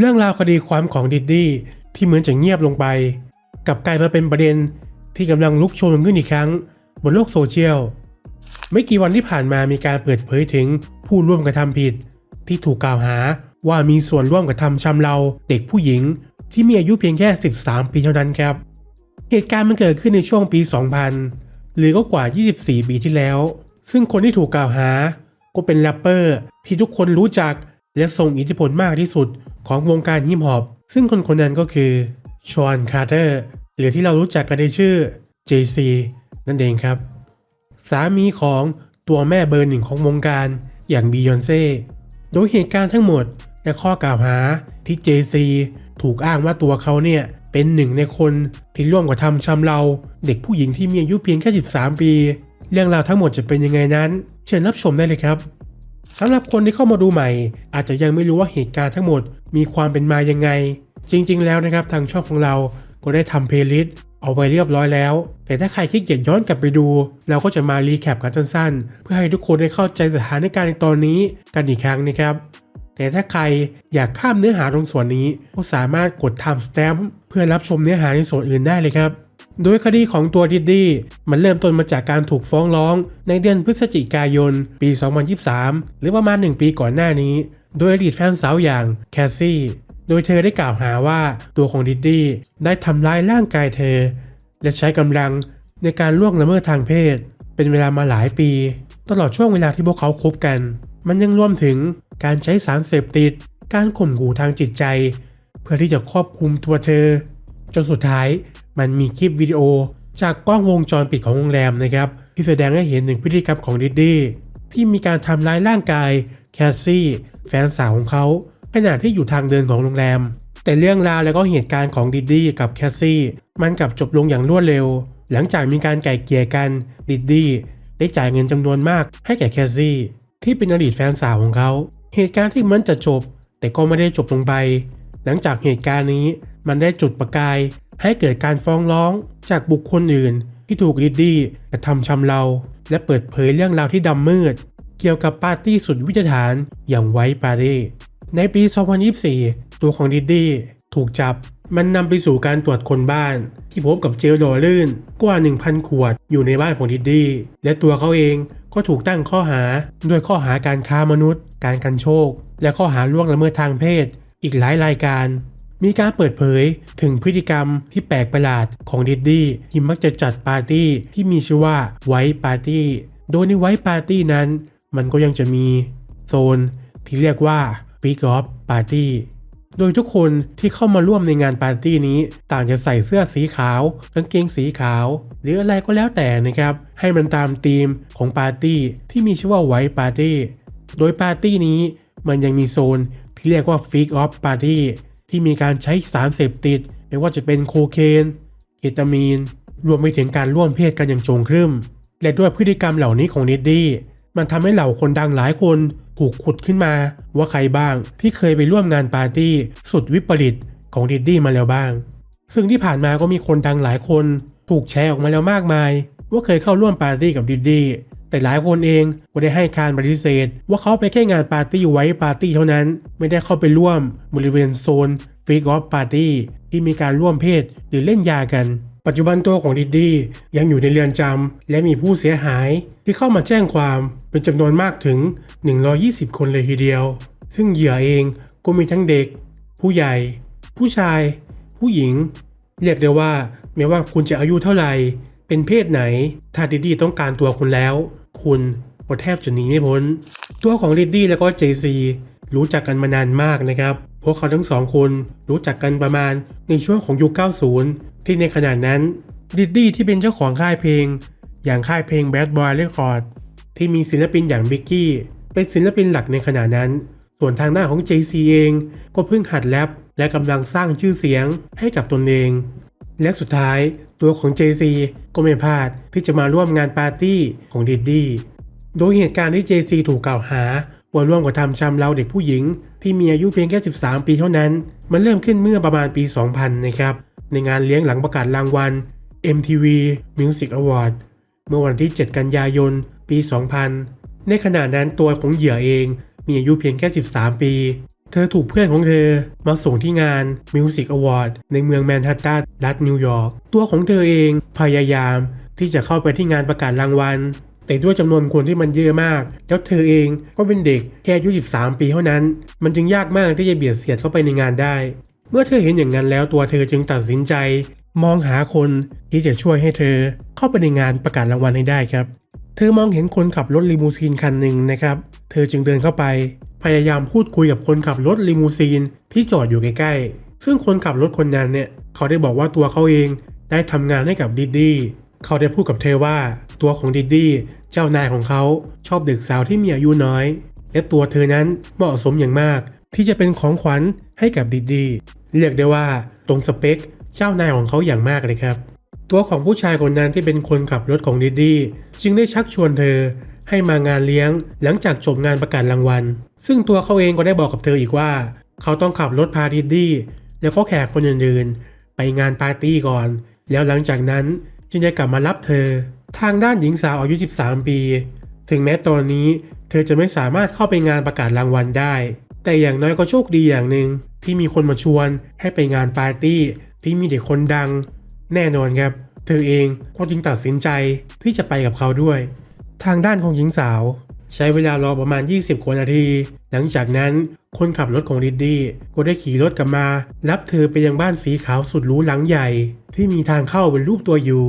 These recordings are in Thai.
เรื่องราวคดีความของดิดดี้ที่เหมือนจะเงียบลงไป กลับกลายมาเป็นประเด็นที่กำลังลุกโชนขึ้นอีกครั้ง บนโลกโซเชียล ไม่กี่วันที่ผ่านมามีการเปิดเผยถึงผู้ร่วมกระทำผิด ที่ถูกกล่าวหาว่ามีส่วนร่วมกระทำชำเราเด็กผู้หญิง ที่มีอายุเพียงแค่ 13 ปีเท่านั้นครับ เหตุการณ์มันเกิดขึ้นในช่วงปี 2000 หรือก็กว่า 24 ปีที่แล้ว ซึ่งคนที่ถูกกล่าวหา ก็เป็นแรปเปอร์ที่ทุกคนรู้จัก และทรงอิทธิพลมากที่สุดของวงการฮิปฮอปซึ่งคนคนนั้นก็คือชอนคาร์เตอร์หรือที่เรารู้จักกันในชื่อ JC นั่นเองครับ สามีของตัวแม่เบอร์หนึ่งของวงการอย่างบียอนเซ่โดยเหตุการณ์ทั้งหมดและข้อกล่าวหาที่ JC ถูกอ้างว่าตัวเขาเนี่ยเป็นหนึ่งในคนที่ร่วมกระทำชำเรา เด็กผู้หญิงที่มีอายุเพียงแค่ 13 ปี เรื่องราวทั้งหมดจะเป็นยังไงนั้น เชิญรับชมได้เลยครับ สำหรับคนที่เข้ามาดูใหม่ อาจจะยังไม่รู้ว่าเหตุการณ์ทั้งหมดมีความเป็นมายังไง จริง ๆ แล้วนะครับทางช่องของเราก็ได้ทำเพลย์ลิสต์เอาไว้เรียบร้อยแล้ว แต่ถ้าใครขี้เกียจย้อนกลับไปดู เราก็จะมารีแคปกันสั้นๆ เพื่อให้ทุกคนได้เข้าใจสถานการณ์ในตอนนี้กันอีกครั้งนะครับ แต่ถ้าใครอยากข้ามเนื้อหาตรงส่วนนี้ก็สามารถกด time stamp เพื่อรับชมเนื้อหาในส่วนอื่นได้เลยครับ โดยคดีของตัวดิดดี้มันเริ่มต้นมาจากการถูกฟ้องร้อง ในเดือนพฤศจิกายน ปี 2023 หรือประมาณ 1 ปีก่อนหน้านี้ โดยอดีตแฟนสาวอย่างแคสซี่ โดยเธอได้กล่าวหาว่าตัวของดิดดี้ได้ทำร้ายร่างกายเธอ และใช้กำลังในการล่วงละเมิดทางเพศ เป็นเวลามาหลายปี ตลอดช่วงเวลาที่พวกเขาคบกัน มันยังรวมถึงการใช้สารเสพติด การข่มขู่ทางจิตใจ เพื่อที่จะครอบคุมตัวเธอ จนสุดท้าย มันมีคลิปวิดีโอ จากกล้องวงจรปิดของโรงแรมนะครับที่แสดงให้เห็นถึงพฤติกรรมของดิดดี้ที่มีการทำร้ายร่างกายแคสซี่แฟนสาวของเขาขณะที่อยู่ทางเดินของโรงแรม แต่เรื่องราวและก็เหตุการณ์ของดิดดี้กับแคสซี่มันกลับจบลงอย่างรวดเร็ว หลังจากมีการไก่เกลี่ยกันดิดดี้ได้จ่ายเงินจำนวนมากให้แก่แคสซี่ที่เป็นอดีตแฟนสาวของเขา เหตุการณ์ที่มันจะจบ แต่ก็ไม่ได้จบลงไป หลังจากเหตุการณ์นี้มันได้จุดประกาย ให้เกิดการฟ้องร้องจากบุคคลอื่น ที่ถูกดิดดี้กระทำชำเรา และเปิดเผยเรื่องราวที่ดำมืด เกี่ยวกับปาร์ตี้สุดวิจฐานอย่างไวท์ปารีในปี 2024 ตัวของดิดดี้ถูกจับมันนำไปสู่การตรวจคนบ้าน ที่พบกับเจลหล่อลื่นกว่า 1,000 ขวดอยู่ในบ้านของดิดดี้และตัวเขาเองก็ถูกตั้งข้อหาด้วยข้อหาการค้ามนุษย์ การกันโชค และข้อหาล่วงละเมิดทางเพศ อีกหลายรายการ มีการเปิดเผยถึงพฤติกรรมที่แปลกประหลาดของดิดดี้ที่มักจะจัดปาร์ตี้ที่มีชื่อว่าไวท์ปาร์ตี้โดยในไวท์ปาร์ตี้นั้น มันก็ยังจะมีโซนที่เรียกว่าฟิกออฟปาร์ตี้โดยทุกคนที่เข้ามาร่วมในงานปาร์ตี้นี้ ต่างจะใส่เสื้อสีขาวกางเกงสีขาว หรืออะไรก็แล้วแต่นะครับ ให้มันตามธีมของปาร์ตี้ที่มีชื่อว่าไวท์ปาร์ตี้โดยปาร์ตี้นี้มันยังมีโซนที่เรียกว่าฟิกออฟปาร์ตี้ ที่มีการใช้สารเสพติด ไม่ว่าจะเป็นโคเคน เคตามีน รวมไปถึงการร่วมเพศกันอย่างโจงครึ่ม และด้วยพฤติกรรมเหล่านี้ของนิดดี้ มันทำให้เหล่าคนดังหลายคนถูกขุดขึ้นมาว่าใครบ้างที่เคยไปร่วมงานปาร์ตี้สุดวิปริตของดิดดี้มาแล้วบ้าง ซึ่งที่ผ่านมาก็มีคนดังหลายคน ถูกแชร์ออกมาแล้วมากมาย ว่าเคยเข้าร่วมปาร์ตี้กับดิดดี้ แต่หลายคนเองก็ได้ให้การปฏิเสธ ว่าเขาไปแค่งานปาร์ตี้ไว้ปาร์ตี้เท่านั้น ไม่ได้เข้าไปร่วมบริเวณโซนฟิกออฟปาร์ตี้ที่มีการร่วมเพศหรือเล่นยากัน ปัจจุบันตัวของดิดดี้ยังอยู่ในเรือนจำและมีผู้เสียหายที่เข้ามาแจ้งความเป็นจำนวนมากถึง 120 คนเลยทีเดียว ซึ่งเหยื่อเองก็มีทั้งเด็ก ผู้ใหญ่ ผู้ชาย ผู้หญิง เรียกได้ว่าไม่ว่าคุณจะอายุเท่าไหร่ เป็นเพศไหน ถ้าดิดดี้ต้องการตัวคุณแล้ว คุณก็แทบจะหนีไม่พ้น ตัวของดิดดี้แล้วก็เจซีรู้จักกันมานานมากนะครับ พวกเขาทั้งสองคนรู้จักกันประมาณในช่วงของยุค 90 ที่ในขณะนั้นดิดดี้ที่เป็นเจ้าของค่ายเพลง อย่างค่ายเพลง Bad Boy Record ที่มีศิลปินอย่างบิกกี้เป็นศิลปินหลักในขณะนั้น ส่วนทางหน้าของ JC เองก็เพิ่งหัดแรปและกำลังสร้างชื่อเสียงให้กับตนเอง และสุดท้ายตัวของ JC ก็ไม่พลาดที่จะมาร่วมงานปาร์ตี้ของดิดดี้โดยเหตุการณ์ที่ JC ถูกกล่าวหาว่าร่วมกระทำชำเราเด็กผู้หญิง ที่มีอายุเพียงแค่ 13 ปีเท่านั้น มันเริ่มขึ้นเมื่อประมาณปี 2000 นะครับ ในงานเลี้ยงหลังประกาศรางวัล MTV Music Award เมื่อวันที่ 7 กันยายน ปี 2000 ในขณะนั้นตัวของเหยื่อเองมีอายุเพียงแค่ 13 ปี เธอถูกเพื่อนของเธอมาส่งที่งาน Music Award ในเมืองแมนฮัตตันรัฐนิวยอร์ก ตัวของเธอเองพยายามที่จะเข้าไปที่งานประกาศรางวัล แต่ด้วยจำนวนคนที่มันเยอะมาก แล้วเธอเองก็เป็นเด็กแค่อายุ13 ปีเท่านั้น มันจึงยากมากที่จะเบียดเสียดเข้าไปในงานได้ เมื่อเธอเห็นอย่างนั้นแล้วตัวเธอจึงตัดสินใจ มองหาคนที่จะช่วยให้เธอเข้าไปในงานประกาศรางวัลให้ได้ครับ เธอมองเห็นคนขับรถลิมูซีนคันหนึ่งนะครับ เธอจึงเดินเข้าไป พยายามพูดคุยกับคนขับรถลิมูซีนที่จอดอยู่ใกล้ๆ ซึ่งคนขับรถคนนั้นเนี่ยเขาได้บอกว่าตัวเขาเองได้ทำงานให้กับดิดดี้เขาได้พูดกับเธอว่า ตัวของดิดดี้เจ้านายของเขาชอบเด็กสาวที่มีอายุน้อย และตัวเธอนั้นเหมาะสมอย่างมาก ที่จะเป็นของขวัญให้กับดิดดี้เรียกได้ว่าตรงสเปคเจ้านายของเขาอย่างมากเลยครับ ตัวของผู้ชายคนนั้นที่เป็นคนขับรถของดิดดี้จึงได้ชักชวนเธอ ให้มางานเลี้ยง หลังจากจบงานประกาศรางวัล ซึ่งตัวเขาเองก็ได้บอกกับเธออีกว่า เขาต้องขับรถพาดิดดี้แล้วก็แขกคนอื่นๆไปงานปาร์ตี้ก่อน แล้วหลังจากนั้นจึงจะกลับมารับเธอ ทางด้านหญิงสาวอายุ 13 ปี ถึงแม้ตอนนี้เธอจะไม่สามารถเข้าไปงานประกาศรางวัลได้ แต่อย่างน้อยก็โชคดีอย่างหนึ่งที่มีคนมาชวนให้ไปงานปาร์ตี้ที่มีเด็กคนดัง แน่นอนครับ เธอเองก็จึงตัดสินใจที่จะไปกับเขาด้วย ทางด้านของหญิงสาว ใช้เวลารอประมาณ 20กว่านาที หลังจากนั้นคนขับรถของดิดดี้ก็ได้ขี่รถกลับมา รับเธอไปยังบ้านสีขาวสุดหรูหลังใหญ่ ที่มีทางเข้าเป็นรูปตัวยู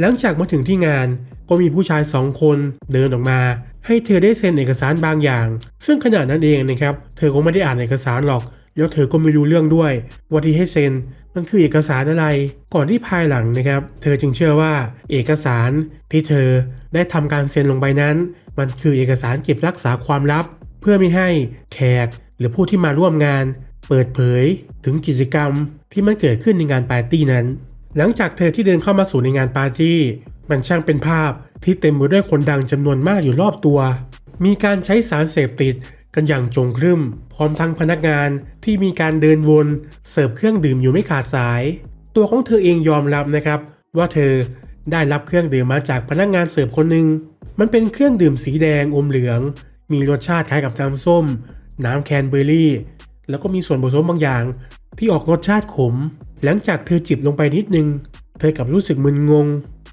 หลังจากมาถึงที่งานก็มีผู้ชายสองคนเดินออกมา ให้เธอได้เซ็นเอกสารบางอย่าง ซึ่งขณะนั้นเองนะครับ เธอก็ไม่ได้อ่านเอกสารหรอก แล้วเธอก็ไม่รู้เรื่องด้วยว่าที่ให้เซ็นมันคือเอกสารอะไร ก่อนที่ภายหลังนะครับ เธอจึงเชื่อว่าเอกสารที่เธอได้ทำการเซ็นลงไปนั้น มันคือเอกสารเก็บรักษาความลับ เพื่อไม่ให้แขกหรือผู้ที่มาร่วมงาน เปิดเผยถึงกิจกรรมที่มันเกิดขึ้นในงานปาร์ตี้นั้น หลังจากเธอที่เดินเข้ามาสู่ในงานปาร์ตี้ มันช่างเป็นภาพที่เต็มไปด้วยคนดังจำนวนมากอยู่รอบตัว มีการใช้สารเสพติดกันอย่างจงครึ่ม ร้อมทั้งพนักงานที่มีการเดินวนเสิร์ฟเครื่องดื่มอยู่ไม่ขาดสาย ตัวของเธอเองยอมรับนะครับ ว่าเธอได้รับเครื่องดื่มมาจากพนักงานเสิร์ฟคนหนึ่งมันเป็นเครื่องดื่มสีแดงอมเหลือง มีรสชาติคล้ายกับน้ำส้ม น้ำแคนเบอร์รี่ แล้วก็มีส่วนผสมบางอย่าง ที่ออกรสชาติขม หลังจากเธอจิบลงไปนิดนึง เธอกลับรู้สึกมึนงง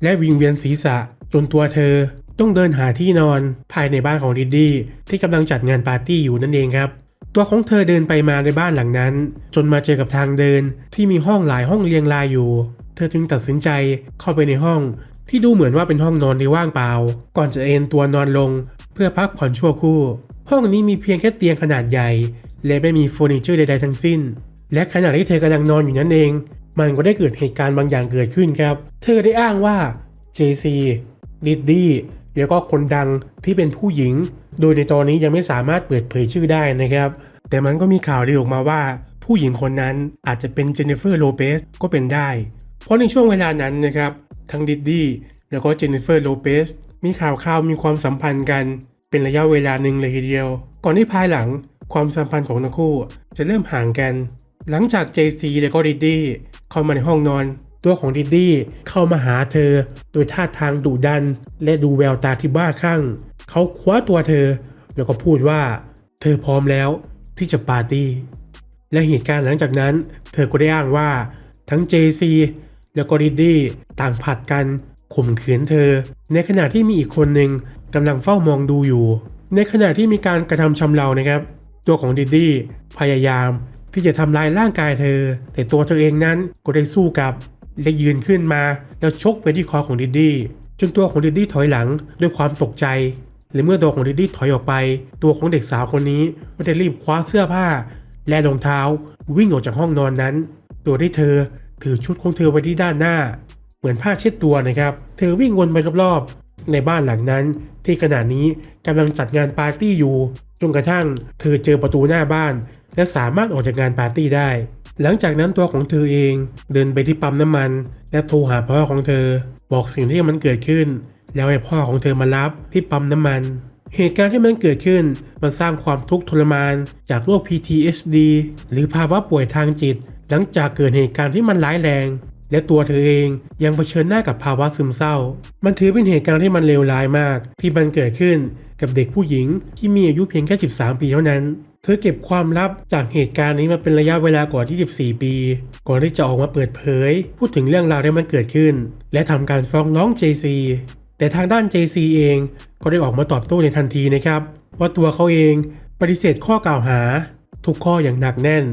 และวิงเวียนศีรษะ จนตัวเธอต้องเดินหาที่นอนภายในบ้านของดิดดี้ที่กำลังจัดงานปาร์ตี้อยู่นั่นเองครับ ตัวของเธอเดินไปมาในบ้านหลังนั้น จนมาเจอกับทางเดินที่มีห้องหลายห้องเรียงรายอยู่ เธอจึงตัดสินใจเข้าไปในห้อง ที่ดูเหมือนว่าเป็นห้องนอนที่ว่างเปล่า ก่อนจะเอนตัวนอนลง เพื่อพักผ่อนชั่วครู่ ห้องนี้มีเพียงแค่เตียงขนาดใหญ่ และไม่มีเฟอร์นิเจอร์ใด ๆ ทั้งสิ้น และขณะที่เธอกำลังนอนอยู่นั่นเอง มันก็ได้เกิดเหตุการณ์บางอย่างเกิดขึ้นครับ เธอได้อ้างว่า JC ดิดดี้ แล้วก็คนดังที่เป็นผู้หญิง โดยในตอนนี้ยังไม่สามารถเปิดเผยชื่อได้นะครับ แต่มันก็มีข่าวลือออกมาว่า ผู้หญิงคนนั้นอาจจะเป็นเจนนิเฟอร์โลเปสก็เป็นได้ เพราะในช่วงเวลานั้นนะครับ ทั้งดิดดี้แล้วก็เจนนิเฟอร์โลเปสมีข่าวข่าวมีความสัมพันธ์กัน เป็นระยะเวลาหนึ่งเลยทีเดียว ก่อนที่ภายหลังความสัมพันธ์ของทั้งคู่จะเริ่มห่างกัน หลังจาก JC แล้วก็ดิดดี้เข้ามาในห้องนอน ตัวของดิดดี้เข้ามาหาเธอ โดยท่าทางดุดัน และดูแววตาที่บ้าคลั่ง เขาคว้าตัวเธอ แล้วก็พูดว่า เธอพร้อมแล้วที่จะปาร์ตี้ และเหตุการณ์หลังจากนั้น เธอก็ได้อ้างว่า ทั้ง JC แล้วก็ดิดดี้ต่างผัดกันข่มขืนเธอ ในขณะที่มีอีกคนหนึ่งกำลังเฝ้ามองดูอยู่ ในขณะที่มีการกระทำชำเรานะครับ ตัวของดิดดี้พยายามที่จะทำลายร่างกายเธอ แต่ตัวเธอเองนั้นก็ได้สู้กับ และยืนขึ้นมาแล้วชกไปที่คอของดิดดี้จนตัวของดิดดี้ถอยหลังด้วยความตกใจและเมื่อตัวของดิดดี้ถอยออกไป ตัวของเด็กสาวคนนี้ก็ได้รีบคว้าเสื้อผ้า และรองเท้าวิ่งออกจากห้องนอนนั้น ตัวที่เธอถือชุดของเธอไว้ที่ด้านหน้า เหมือนผ้าเช็ดตัวนะครับ เธอวิ่งวนไปรอบๆในบ้านหลังนั้น ที่ขณะนี้กำลังจัดงานปาร์ตี้อยู่จนกระทั่ง เธอเจอประตูหน้าบ้าน และสามารถออกจากงานปาร์ตี้ได้ หลังจากนั้นตัวของเธอเองเดินไปที่ปั๊มน้ำมัน และโทรหาพ่อของเธอ บอกสิ่งที่มันเกิดขึ้น แล้วให้พ่อของเธอมารับที่ปั๊มน้ำมัน เหตุการณ์ที่มันเกิดขึ้นมันสร้างความทุกข์ทรมาน จากโรค PTSD หรือภาวะป่วยทางจิต หลังจากเกิดเหตุการณ์ที่มันร้ายแรง และตัวเธอเองยังเผชิญหน้ากับภาวะซึมเศร้า มันถือเป็นเหตุการณ์ที่มันเลวร้ายมาก ที่มันเกิดขึ้นกับเด็กผู้หญิงที่มีอายุเพียงแค่ 13 ปีเท่านั้น เธอเก็บความลับจากเหตุการณ์นี้มาเป็นระยะเวลากว่า 24 ปี ก่อนที่จะออกมาเปิดเผย พูดถึงเรื่องราวที่มันเกิดขึ้น และทำการฟ้องร้อง JC แต่ทางด้าน JC เองก็ได้ออกมาตอบโต้ในทันทีนะครับ ว่าตัวเขาเองปฏิเสธข้อกล่าวหา ทุกข้ออย่างหนักแน่น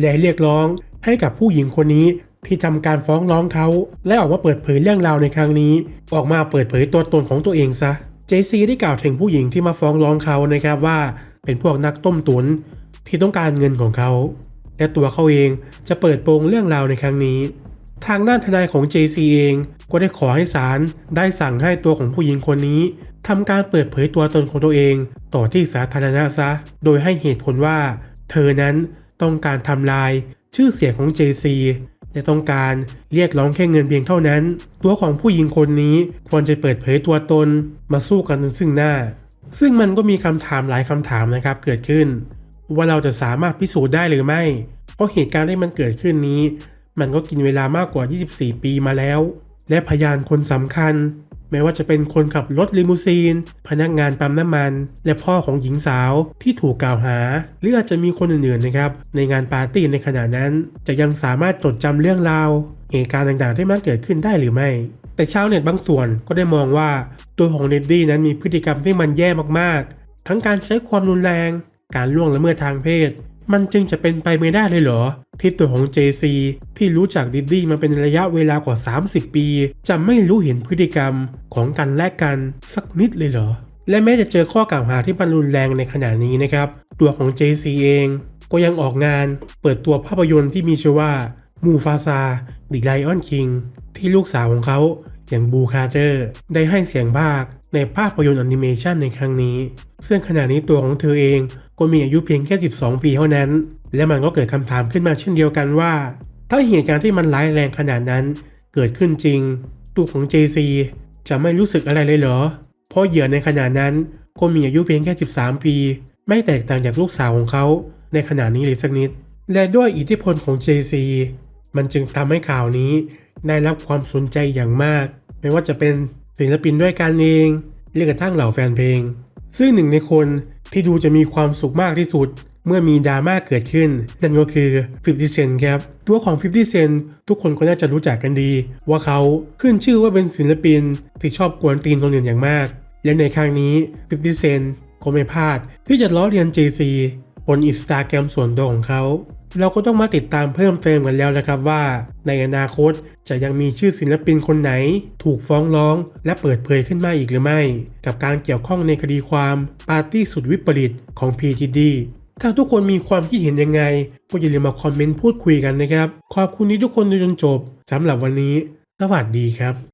และเรียกร้องให้กับผู้หญิงคนนี้ที่ทำการฟ้องร้องเขา และออกมาเปิดเผยเรื่องราวในครั้งนี้ ออกมาเปิดเผยตัวตนของตัวเองซะ JC ได้กล่าวถึงผู้หญิงที่มาฟ้องร้องเขานะครับว่าเป็นพวกนักต้มตุนที่ต้องการเงินของเขา และตัวเขาเองจะเปิดโปงเรื่องราวในครั้งนี้ ทางด้านทนายของ JC เองก็ได้ขอให้ศาลได้สั่งให้ตัวของผู้หญิงคนนี้ทำการเปิดเผยตัวตนของตัวเอง ต่อที่สาธารณะซะ โดยให้เหตุผลว่า เธอนั้นต้องการทำลายชื่อเสียงของ JC และต้องการเรียกร้องแค่เงินเพียงเท่านั้น ตัวของผู้หญิงคนนี้ควรจะเปิดเผยตัวตนมาสู้กันซึ่งหน้า ซึ่งมันก็มีคำถามหลายคำถามนะครับเกิดขึ้น ว่าเราจะสามารถพิสูจน์ได้หรือไม่ เพราะเหตุการณ์ที่มันเกิดขึ้นนี้ มันก็กินเวลามากกว่า 24 ปีมาแล้ว และพยานคนสำคัญไม่ว่าจะเป็นคนขับรถลิมูซีน พนักงานปั๊มน้ำมัน และพ่อของหญิงสาวที่ถูกกล่าวหา หรืออาจจะมีคนอื่นๆนะครับ ในงานปาร์ตี้ในขณะนั้น จะยังสามารถจดจำเรื่องราวเหตุการณ์ต่างๆที่มันเกิดขึ้นได้หรือไม่ แต่ชาวเน็ตบางส่วนก็ได้มองว่าตัวของเนดดี้นั้นมีพฤติกรรมที่มันแย่มากๆ ทั้งการใช้ความรุนแรง การล่วงละเมิดทางเพศ มันจึงจะเป็นไปไม่ได้เลยเหรอ ที่ตัวของ JC ที่รู้จักดิดดี้มาเป็นระยะเวลากว่า 30 ปี จะไม่รู้เห็นพฤติกรรมของกันและกันสักนิดเลยเหรอ และแม้จะเจอข้อกล่าวหาที่มันรุนแรงในขณะนี้นะครับ ตัวของ JC เองก็ยังออกงานเปิดตัวภาพยนตร์ที่มีชื่อว่า มูฟาซาดิไลออนคิงที่ลูกสาวของเขาอย่างบูคาร์เตอร์ ได้ให้เสียงภาคในภาพยนตร์แอนิเมชันในครั้งนี้ ซึ่งขณะนี้ตัวของเธอเองก็มีอายุเพียงแค่ 12 ปีเท่านั้น และมันก็เกิดคำถามขึ้นมาเช่นเดียวกันว่า ถ้าเหตุการณ์ที่มันร้ายแรงขนาดนั้น เกิดขึ้นจริง ตัวของ JC จะไม่รู้สึกอะไรเลยเหรอ เพราะเหยื่อในขณะนั้นก็มีอายุเพียงแค่ 13 ปี ไม่แตกต่างจากลูกสาวของเขาในขณะนี้เลยสักนิด และด้วยอิทธิพลของ JC มันจึงทำให้ข่าวนี้ได้รับความสนใจอย่างมาก ไม่ว่าจะเป็นศิลปินด้วยกันเองหรือกระทั่งเหล่าแฟนเพลง ซึ่งหนึ่งในคนที่ดูจะมีความสุขมากที่สุด เมื่อมีดราม่าเกิดขึ้น นั่นก็คือ 50 Cent ครับ ตัวของ 50 Cent ทุกคนก็น่าจะรู้จักกันดี ว่าเขาขึ้นชื่อว่าเป็นศิลปินที่ชอบกวนตีนคนอื่นอย่างมาก และในครั้งนี้ 50 Cent ก็ไม่พลาดที่จะล้อเลียน JC บนอินสตาแกรมส่วนตัวของเขา เราก็ต้องมาติดตามเพิ่มเติมกันแล้วนะครับว่า ในอนาคตจะยังมีชื่อศิลปินคนไหน ถูกฟ้องร้อง และเปิดเผยขึ้นมาอีกหรือไม่ กับการเกี่ยวข้องในคดีความปาร์ตี้สุดวิปริตของ PTD ถ้าทุกคนมีความคิดเห็นยังไงก็อย่าลืมมาคอมเมนต์พูดคุยกันนะครับ ขอบคุณที่ทุกคนดูจนจบสำหรับวันนี้ สวัสดีครับ